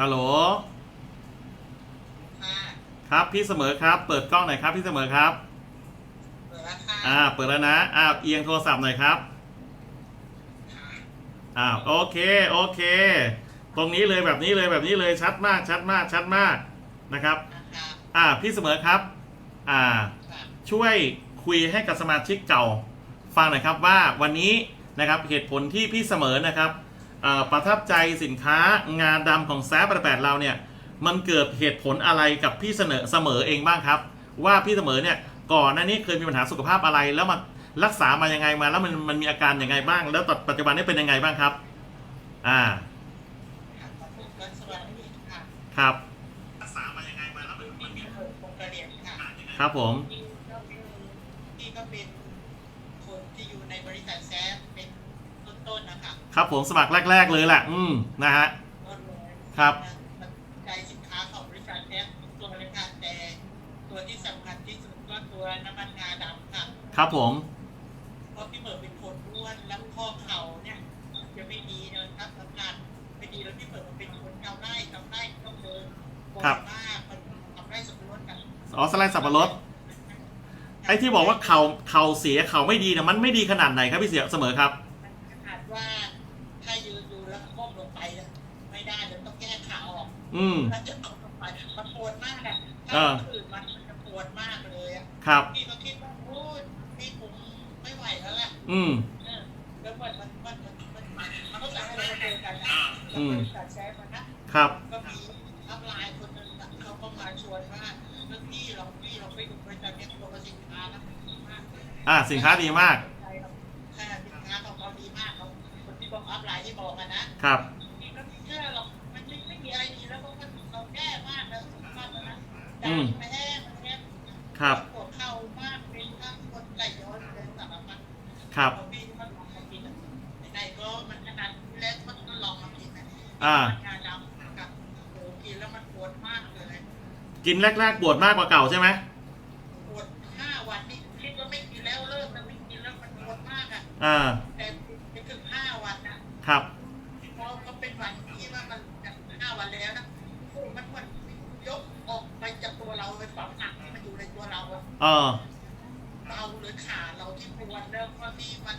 ฮัลโหล ค่ะครับพี่เสมอครับ เปิดกล้องหน่อยครับพี่เสมอครับ เปิดแล้วค่ะอ่า เปิดแล้วนะอ้าวเอียงโทรศัพท์หน่อยครับอ้าวโอเคโอเค ตรงนี้เลยแบบนี้เลยแบบนี้เลยชัดมากชัดมากชัดมากนะครับ นะคะอ่าพี่เสมอครับ อ่า ค่ะช่วยคุยให้กับสมาชิกเก่า ฟังหน่อยครับว่าวันนี้นะครับเหตุผลที่พี่เสมอนะครับเอ่อ ประทับใจสินค้างานดำของแซฟแปดเราเนี่ยมันเกิดเหตุผลอะไรกับพี่เสนอเสมอเองบ้างครับ ว่าพี่เสมอเนี่ยก่อนหน้านี้เคยมีปัญหาสุขภาพอะไรแล้วมันรักษามายังไงมาแล้วมันมันมีอาการยังไงบ้าง แล้วตอนปัจจุบันนี้เป็นยังไงบ้างครับ อ่าครับรักษามายังไงมาแล้วมันมันมีเปิดโครงกระเรียนค่ะครับผมนี่ก็คือนี่ก็เป็นคนที่อยู่ในบริษัทแซฟเป็นต้นๆนะคะ ครับผมสมัครแรก ๆ เลยแหละอืมนะฮะต้นเลยครับมันใจสินค้าของบริษัทแซฟทุกตัวเลยค่ะแต่ตัวที่สำคัญที่สุดก็ตัวน้ำมันงาดำค่ะครับผมเพราะพี่เหมิร์เป็นคนอ้วนแล้วข้อเข่าเนี่ยจะไม่ดีเลยครับสำคัญไม่ดีแล้วพี่เหมิร์เป็นคนเกาไร่เกาไร่ต้องเดินบ่อยมากมันทำไร่สมรสกันอ๋อสไลด์สับปะรดไอ้ที่บอกว่าเข่าเข่าเสียเข่าไม่ดีนะมันไม่ดีขนาดไหนครับพี่เสียเสมอครับ มันขนาดว่าถ้า ยืนดูแล้วก้มลงไปอะไม่ได้จะต้องแก้ขาออกอืมถ้าจะก้มลงไปมันปวดมากอะเอถ้าอคนอื่นมันจะปวดมากเลยอะครับ พี่ก็คิดว่าโอ้ยพี่ผมไม่ไหวแล้วแหละอืม เออแล้วมันมันมันมันมันมันมันก็จะให้เรามาเจอกันนะอืแล้วมบริษัทแชร์มันนะ ครับ ก็มีอัพไลน์คนหนึ่งอะเขาก็มาชวนว่าเรื่องพี่เราพี่เราไปดูบริษัทเนี่ยตัวสินค้าแล้วดีมากเลยอ่าสินค้าดีมาก ใช่ครับใช่สินค้าของเขาดีมากเขา คนที่บอกอัพไลน์ที่บอกกันนะครับนี่ก็เชื่อเรามันไม่ไม่มีอะไรดีแล้วเพราะมันเราแย่มากแล้วมากแล้วนะแต่มันแห้งมันแห้งครับ ปวดเข่ามากเป็นทั้งคนไก่ย้อนเป็นสารพัดครับ พอพี่มันลองมากินอะไหนๆก็มันขนาดแรกมันก็ลองมากินนะอ่างาดำกับโอ้กินแล้วมันปวดมากเลยกินแรกๆปวดมากกว่าเก่าใช่ไหมปวดห้าวันนี่คิดว่าไม่กินแล้วเลิกแล้วไม่กินแล้วมันปวดมากอะอ่า แต่ไปถึงห้าวันนะครับ พอก็เป็นวันที่ว่ามันห้าวันแล้วนะโอ้มันมันยกออกไปจากตัวเราเลยความหนักมันอยู่ในตัว เราอะเออ เราเลยขาเราที่ปวดแล้วก็ที่มัน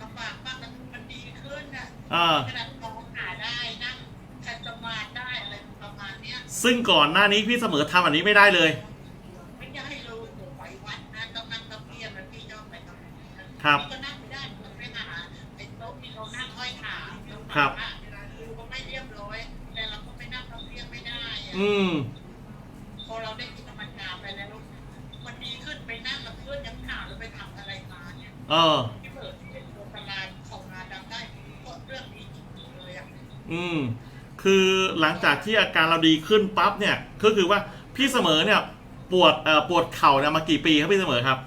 ลำบากมากมันมันดีขึ้นอะเออขนาดมองขาได้นั่งขัดสมาธิได้อะไรประมาณเนี้ยซึ่งก่อนหน้านี้พี่เสมอทำอันนี้ไม่ได้เลย ไม่ได้เลยผมไปวัดนะต้องนั่งตะเพียนแล้วพี่จะไปทำครับ พี่ก็นั่งไม่ได้ผมไปหาไอ้โต๊ะที่เขานั่งห้อยขาครับคือก็ไม่เรียบร้อยแต่เราก็ไปนั่งตะเพียนไม่ได้อะ อืม เนี่ยเออ ที่เปิดที่เป็นโรงพยาบาลของงานดำได้ก็เรื่องนี้จริงๆเลยอะอืม คือหลังจากที่อาการเราดีขึ้นปั๊บเนี่ยก็คือว่าพี่เสมอเนี่ย ปวดเอ่อปวดเข่าเนี่ยมากี่ปีครับพี่เสมอครับ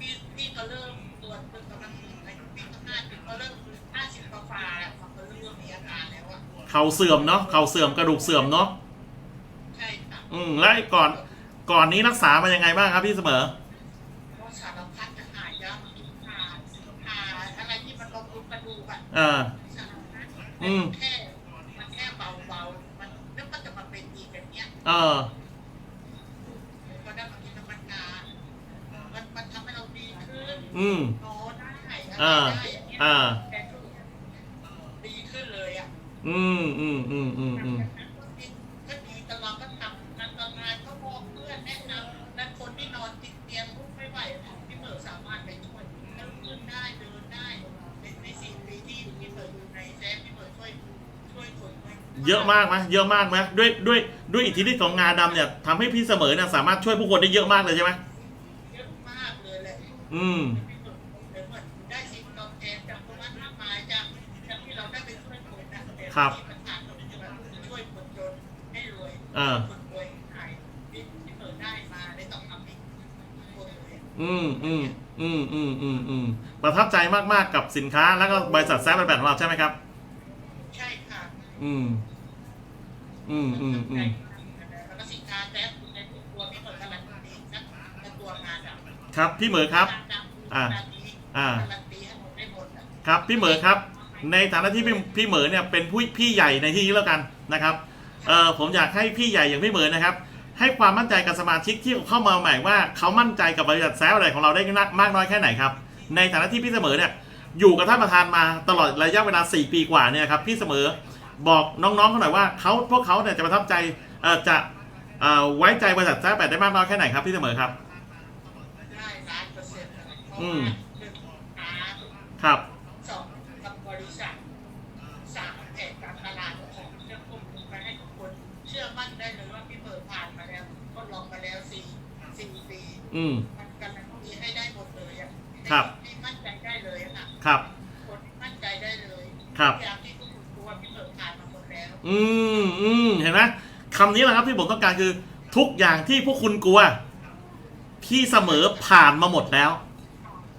พี่พี่ก็เริ่มตรวจเป็นกำลังในปีข้างหน้าพี่ก็เริ่มห้าสิบกว่าๆแล้วมันก็เริ่มมีอาการแล้วอะเข่าเสื่อมเนาะเข่าเสื่อมกระดูกเสื่อมเนาะใช่ค่ะอืมแล้วไอ้ก่อนก่อนนี้รักษามายังไงบ้างครับพี่เสมอเพราะ สารพัดจะหายากผ่าผ่าอะไรที่มันลงรุกกระดูกอะอ่าสารพัดอืมแค่มันแค่เบาๆมันแล้วก็จะมาเป็นอีกแบบเนี้ยเออก็ได้มากินน้ำมันงามันมันทำให้เราดีขึ้นอืมนอนได้อะไรอ่าได้อย่างเงี้ยอ่าแต่ช่วงเนี้ยดีขึ้นเลยอะอืมอืมอืมอืมอืม เยอะมากไหมเยอะมากไหมด้วยด้วยด้วยอิทธิฤทธิ์ของงาดำเนี่ยทำให้พี่เสมอเนี่ยสามารถช่วยผู้คนได้เยอะมากเลยใช่ไหมเยอะมากเลยแหละอืมพี่เหมิร์เหมือนได้สิ่งตอบแทนจากตรงนั้นมากมายจากจากที่เราได้ไปช่วยคนนะแต่ครับ ที่มันผ่านเราจะแบบช่วยคนจนให้รวยอ่าคนรวยหายที่ที่เหมิร์ได้มาได้ต้องทำให้คนรวยอืมอืมอืมอืมอืมอืมประทับใจมากๆกับสินค้าแล้วก็บริษัทแซฟแปดของเราใช่ไหมครับ ใช่ค่ะ อืม อืมอืมอืมแล้วก็สินค้าแท้ในตัวไม่เหมือนกันละนี้นะในตัวงานอะครับพี่เหมอครับ อ่า อ่า การันตีให้หมได้หมดอะครับพี่เหมอครับ ในฐานะที่พี่พี่เหมอเนี่ยเป็นผู้พี่ใหญ่ในที่นี้แล้วกันนะครับเออผมอยากให้พี่ใหญ่อย่างพี่เหมอนนะครับ ให้ความมั่นใจกับสมาชิกที่เข้ามาใหม่ว่าเขามั่นใจกับบริษัทแซฟอะไรของเราได้นักมากน้อยแค่ไหนครับ ในฐานะที่พี่เสมอเนี่ยอยู่กับท่านประธานมาตลอดระยะเวลา 4 ปีกว่าเนี่ยครับพี่เสมอ บอกน้องๆเขาหน่อยว่าเขาพวกเขาเนี่ยจะประทับใจเอ่อจะเอ่อไว้ใจบริษัทแซฟแปดได้มากน้อยแค่ไหนครับพี่เสมอครับ ได้ล้านเปอร์เซ็นต์นะครับเพราะอืว่าม หนึ่งหาครับ สองกับบริษัทสามแผนการตลาดของจะควบคุมไปให้ทุกคน เชื่อมั่นได้เลยว่าพี่เปิดผ่านมาแล้วทดลองมาแล้วสี่สี่ปีอืม มันการันตีให้ได้หมดเลยอะครับ ให้มั่นใจได้เลยอะค่ะครับ คนมั่นใจได้เลยครับอย่าง อืมอืมเห็นไหมคำนี้แหละครับที่ผมต้องการคือ ทุกอย่างที่พวกคุณกลัว พี่เสมอผ่านมาหมดแล้ว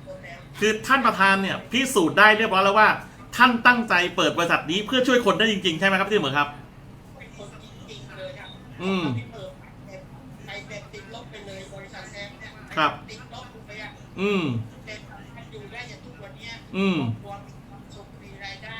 หมดแล้ว คือท่านประธานเนี่ยพิสูจน์ได้เรียบร้อยแล้วว่า ท่านตั้งใจเปิดบริษัทนี้เพื่อช่วยคนได้จริงๆ ใช่ไหมครับพี่เสมอครับ เป็นคนจริงๆเลยครับอืม พี่เปิดแบบใครแบบติดลบไปเลยบริษัทแซมเนี่ยครับ ติดลบไปอะอืมแต่มันอยู่ได้อย่างทุกวันเนี้ยอืมครอบครัวมีความสุขมีรายได้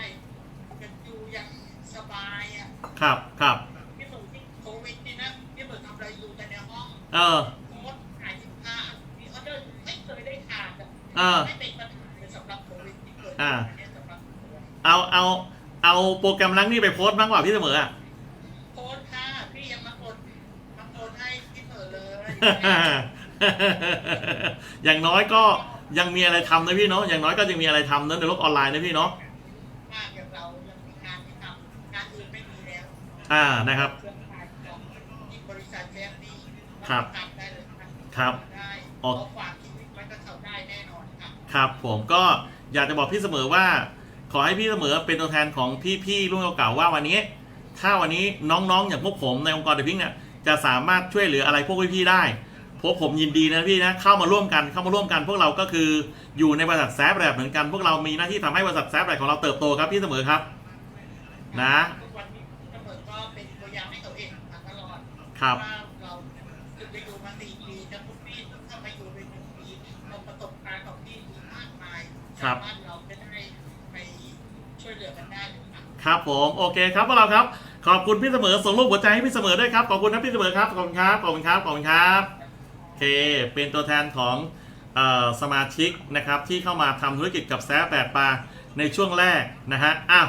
กันอยู่อย่างสบายอะ ครับครับพี่เปิดที่โควิดนี่นะพี่เปิดทำอะไรอยู่แต่ในห้องเอองดขายสินค้ามีออเดอร์ไม่เคยได้ขาดอะอ่าไม่เป็นปัญหาเลยสำหรับโควิดที่เกิดอ่าขึ้นเนี่ยสำหรับตัวเอาเอาเอาโปรแกรมล้างหนี่ไปโพสต์บ้างกว่าพี่เสมออะโพสต์ค่ะพี่ยังมาโพสต์มาโพสต์ให้พี่เปิดเลย อย่างน้อยก็ยังมีอะไรทำนะพี่เนาะอย่างน้อยก็ยังมีอะไรทำนะในโลกออนไลน์นะพี่เนาะ มากอย่างเรายังมีงานที่ทำงานอื่นไม่มีแล้ว อ่านะครับครือข่ายของที่บริษัทแจ้งนี้ครับ ทำได้เลยครับครับได้อ๋อฝากชีวิตไว้กับเขาได้แน่นอนครับ ครับผมก็อยากจะบอกพี่เสมอว่า ขอให้พี่เสมอเป็นตัวแทนของพี่ๆรุ่นเก่าๆว่าวันนี้ ถ้าวันนี้น้องๆ อย่างพวกผมในองค์กรเดอะพิงเนี่ยจะสามารถช่วยเหลืออะไรพวกพี่ๆได้พวกผมยินดีนะพี่นะเข้ามาร่วมกันเข้ามาร่วมกัน พวกเราก็คืออยู่ในบริษัทแซฟแบบเหมือนกัน พวกเรามีหน้าที่ทำให้บริษัทแซฟแบบของเราเติบโตครับพี่เสมอครับนะ ครับเราจุดไปอยู่มาสี่ปีจะทุกปีเข้ามาอยู่ในหนึ่งปีเราประสบการณ์ของพี่มีมากมายครับสามารถเราจะได้ไปช่วยเหลือกันได้ครับผมโอเคครับพวกเราครับ ขอบคุณพี่เสมอส่งรูปหัวใจให้พี่เสมอด้วยครับขอบคุณนะพี่เสมอครับขอบคุณครับขอบคุณครับขอบคุณครับโอเค เป็นตัวแทนของสมาชิกนะครับที่เข้ามาทำธุรกิจกับแซฟแปดปลาในช่วงแรกนะฮะอ้าว